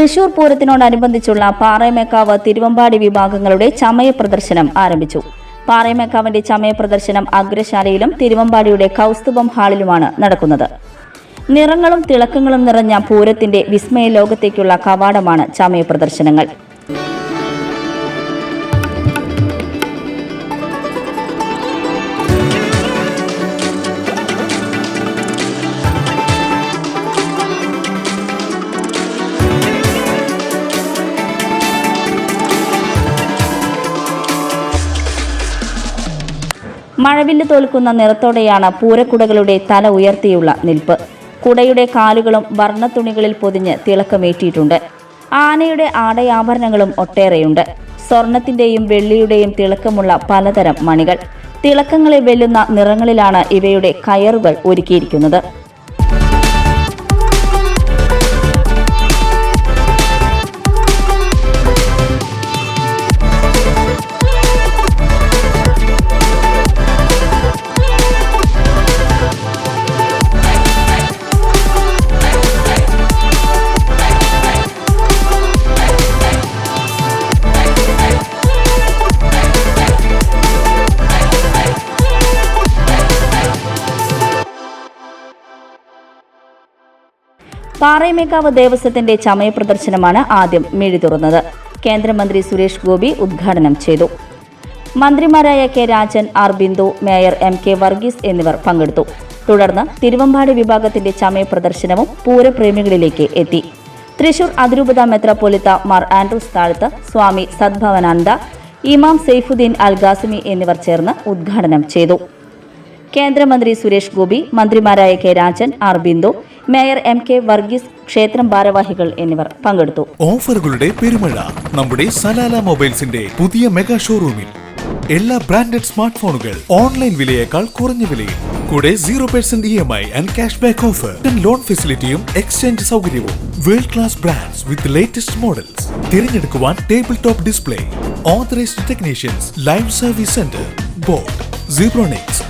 തൃശൂർ പൂരത്തിനോടനുബന്ധിച്ചുള്ള പാറയമേക്കാവ് തിരുവമ്പാടി വിഭാഗങ്ങളുടെ ചമയ പ്രദർശനം ആരംഭിച്ചു. പാറയമേക്കാവിന്റെ ചമയ പ്രദർശനം അഗ്രശാലയിലും തിരുവമ്പാടിയുടെ കൗസ്തുഭം ഹാളിലുമാണ് നടക്കുന്നത്. നിറങ്ങളും തിളക്കങ്ങളും നിറഞ്ഞ പൂരത്തിന്റെ വിസ്മയ ലോകത്തേക്കുള്ള കവാടമാണ് ചമയ പ്രദർശനങ്ങൾ. മഴവില്ല് തോൽക്കുന്ന നിറത്തോടെയാണ് പൂരക്കുടകളുടെ തല ഉയർത്തിയുള്ള നിൽപ്പ്. കുടയുടെ കാലുകളും വർണത്തുണികളിൽ പൊതിഞ്ഞ് തിളക്കമേറ്റിയിട്ടുണ്ട്. ആനയുടെ ആടയാഭരണങ്ങളും ഒട്ടേറെയുണ്ട്. സ്വർണത്തിന്റെയും വെള്ളിയുടെയും തിളക്കമുള്ള പലതരം മണികൾ. തിളക്കങ്ങളെ വെല്ലുന്ന നിറങ്ങളിലാണ് ഇവയുടെ കയറുകൾ ഒരുക്കിയിരിക്കുന്നത്. പാറയമേക്കാവ് ദേവസ്വത്തിന്റെ ചമയ പ്രദർശനമാണ് ആദ്യം മിഴി തുറന്നത്. കേന്ദ്രമന്ത്രി സുരേഷ് ഗോപി ഉദ്ഘാടനം ചെയ്തു. മന്ത്രിമാരായ K Rajan R Bindu mayor M K Varghese എന്നിവർ പങ്കെടുത്തു. തുടർന്ന് തിരുവമ്പാടി വിഭാഗത്തിന്റെ ചമയ പ്രദർശനവും പൂരപ്രേമികളിലേക്ക് എത്തി. തൃശൂർ അതിരൂപത മെത്രാപ്പൊലിത്ത മാർ ആൻഡ്രൂസ് താഴത്ത് സ്വാമി സദ്ഭവനാനന്ദ ഇമാം സെയ്ഫുദ്ദീൻ അൽ ഗാസിമി എന്നിവർ ചേർന്ന് ഉദ്ഘാടനം ചെയ്തു. കേന്ദ്രമന്ത്രി സുരേഷ് ഗോപി മന്ത്രിമാരായ K Rajan R Bindu mayor M K Varghese ക്ഷേത്രം ഭാരവാഹികൾ എന്നിവർ പങ്കെടുത്തു. ഓഫറുകളുടെ പെരുമഴ നമ്മുടെ സലാല മൊബൈൽസിന്റെ പുതിയ മെഗാ ഷോറൂമിൽ. എല്ലാ ബ്രാൻഡഡ് സ്മാർട്ട് ഫോണുകൾ ഓൺലൈൻ വിലയേക്കാൾ കുറഞ്ഞ വിലയിൽ. കൂടെ zero percent E M I and cash back offer loan ഫെസിലിറ്റിയും exchange സൗകര്യവും. World class brands with latest models തിരഞ്ഞെടുക്കുവാൻ table top display authorised technicians live service centre Boat Zebronics